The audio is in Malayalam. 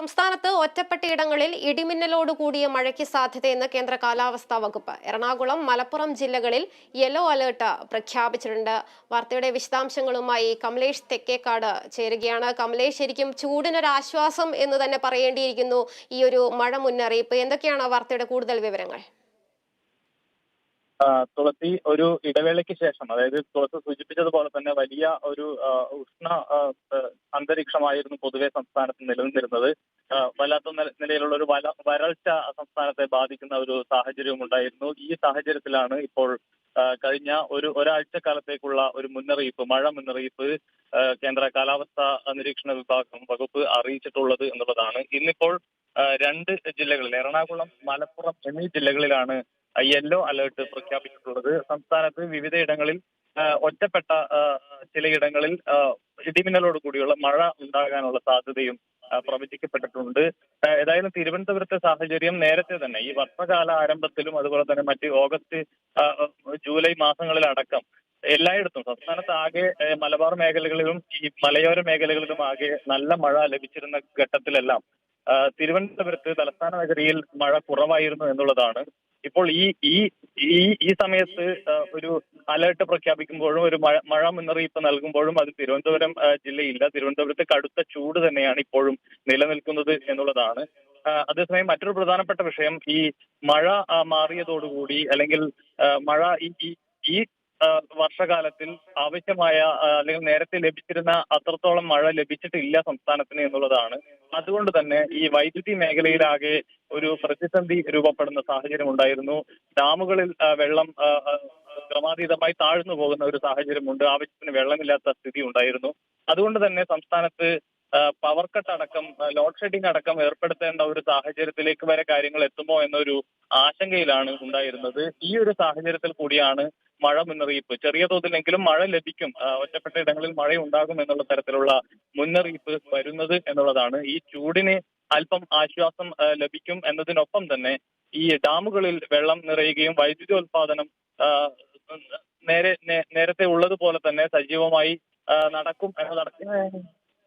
സംസ്ഥാനത്ത് ഒറ്റപ്പെട്ടയിടങ്ങളിൽ ഇടിമിന്നലോട് കൂടിയ മഴയ്ക്ക് സാധ്യതയെന്ന് കേന്ദ്ര കാലാവസ്ഥാ വകുപ്പ്. എറണാകുളം മലപ്പുറം ജില്ലകളിൽ യെല്ലോ അലേർട്ട് പ്രഖ്യാപിച്ചിട്ടുണ്ട്. വാർത്തയുടെ വിശദാംശങ്ങളുമായി കമലേഷ് തെക്കേക്കാട് ചേരുകയാണ്. കമലേഷ് ശരിക്കും ചൂടിനൊരാശ്വാസം എന്ന് തന്നെ പറയേണ്ടിയിരിക്കുന്നു ഈ ഒരു മഴ മുന്നറിയിപ്പ്. എന്തൊക്കെയാണ് വാർത്തയുടെ കൂടുതൽ വിവരങ്ങൾ? തുളസി ഒരു ഇടവേളയ്ക്ക് ശേഷം അതായത് തുളസി സൂചിപ്പിച്ചതുപോലെ തന്നെ വലിയ ഒരു ഉഷ്ണ അന്തരീക്ഷമായിരുന്നു പൊതുവെ സംസ്ഥാനത്ത് നിലനിന്നിരുന്നത്. വല്ലാത്ത നിലയിലുള്ള ഒരു വരൾച്ച സംസ്ഥാനത്തെ ബാധിക്കുന്ന ഒരു സാഹചര്യവും ഉണ്ടായിരുന്നു. ഈ സാഹചര്യത്തിലാണ് ഇപ്പോൾ കഴിഞ്ഞ ഒരു ഒരാഴ്ച കാലത്തേക്കുള്ള ഒരു മുന്നറിയിപ്പ് മഴ മുന്നറിയിപ്പ് കേന്ദ്ര കാലാവസ്ഥാ നിരീക്ഷണ വിഭാഗം വകുപ്പ് അറിയിച്ചിട്ടുള്ളത് എന്നുള്ളതാണ്. ഇന്നിപ്പോൾ രണ്ട് ജില്ലകളിൽ എറണാകുളം മലപ്പുറം എന്നീ ജില്ലകളിലാണ് യെല്ലോ അലേർട്ട് പ്രഖ്യാപിച്ചിട്ടുള്ളത്. സംസ്ഥാനത്ത് വിവിധയിടങ്ങളിൽ ഒറ്റപ്പെട്ട ചിലയിടങ്ങളിൽ ഇടിമിന്നലോട് കൂടിയുള്ള മഴ ഉണ്ടാകാനുള്ള സാധ്യതയും പ്രവചിക്കപ്പെട്ടിട്ടുണ്ട്. ഏതായാലും തിരുവനന്തപുരത്തെ സാഹചര്യം നേരത്തെ തന്നെ ഈ വർഷകാല ആരംഭത്തിലും അതുപോലെ തന്നെ മറ്റ് ഓഗസ്റ്റ് ജൂലൈ മാസങ്ങളിലടക്കം എല്ലായിടത്തും സംസ്ഥാനത്ത് ആകെ മലബാർ മേഖലകളിലും ഈ മലയോര മേഖലകളിലും ആകെ നല്ല മഴ ലഭിച്ചിരുന്ന ഘട്ടത്തിലെല്ലാം തിരുവനന്തപുരത്ത് തലസ്ഥാന നഗരിയിൽ മഴ കുറവായിരുന്നു എന്നുള്ളതാണ് ഇപ്പോൾ ഈ ഈ ഈ ഈ സമയത്ത് ഒരു അലേർട്ട് പ്രഖ്യാപിക്കുമ്പോഴും ഒരു മഴ മഴ മുന്നറിയിപ്പ് നൽകുമ്പോഴും അത് തിരുവനന്തപുരം ജില്ലയില്ല. തിരുവനന്തപുരത്ത് കടുത്ത ചൂട് തന്നെയാണ് ഇപ്പോഴും നിലനിൽക്കുന്നത് എന്നുള്ളതാണ്. അതേസമയം മറ്റൊരു പ്രധാനപ്പെട്ട വിഷയം ഈ മഴ മാറിയതോടുകൂടി അല്ലെങ്കിൽ മഴ ഈ ഈ- വർഷകാലത്തിൽ ആവശ്യമായ അല്ലെങ്കിൽ നേരത്തെ ലഭിച്ചിരുന്ന അത്രത്തോളം മഴ ലഭിച്ചിട്ടില്ല സംസ്ഥാനത്തിന് എന്നുള്ളതാണ്. അതുകൊണ്ട് തന്നെ ഈ വൈദ്യുതി മേഖലയിലാകെ ഒരു പ്രതിസന്ധി രൂപപ്പെടുന്ന സാഹചര്യം ഉണ്ടായിരുന്നു. ഡാമുകളിൽ വെള്ളം ക്രമാതീതമായി താഴ്ന്നു പോകുന്ന ഒരു സാഹചര്യമുണ്ട് ആവശ്യത്തിന് വെള്ളമില്ലാത്ത സ്ഥിതി ഉണ്ടായിരുന്നു. അതുകൊണ്ട് തന്നെ സംസ്ഥാനത്ത് പവർ കട്ട് അടക്കം ലോഡ് ഷെഡിംഗ് അടക്കം ഏർപ്പെടുത്തേണ്ട ഒരു സാഹചര്യത്തിലേക്ക് വരെ കാര്യങ്ങൾ എത്തുമോ എന്നൊരു ആശങ്കയിലാണ് ഉണ്ടായിരുന്നത്. ഈ ഒരു സാഹചര്യത്തിൽ കൂടിയാണ് മഴ മുന്നറിയിപ്പ് ചെറിയ തോതിലെങ്കിലും മഴ ലഭിക്കും. ഒറ്റപ്പെട്ട ഇടങ്ങളിൽ മഴ ഉണ്ടാകും എന്നുള്ള തരത്തിലുള്ള മുന്നറിയിപ്പ് വരുന്നത് എന്നുള്ളതാണ്. ഈ ചൂടിന് അല്പം ആശ്വാസം ലഭിക്കും എന്നതിനൊപ്പം തന്നെ ഈ ഡാമുകളിൽ വെള്ളം നിറയുകയും വൈദ്യുതോൽപാദനം ഉത്പാദനം നേരെ നേരത്തെ ഉള്ളതുപോലെ തന്നെ സജീവമായി നടക്കും എന്നതടക്കം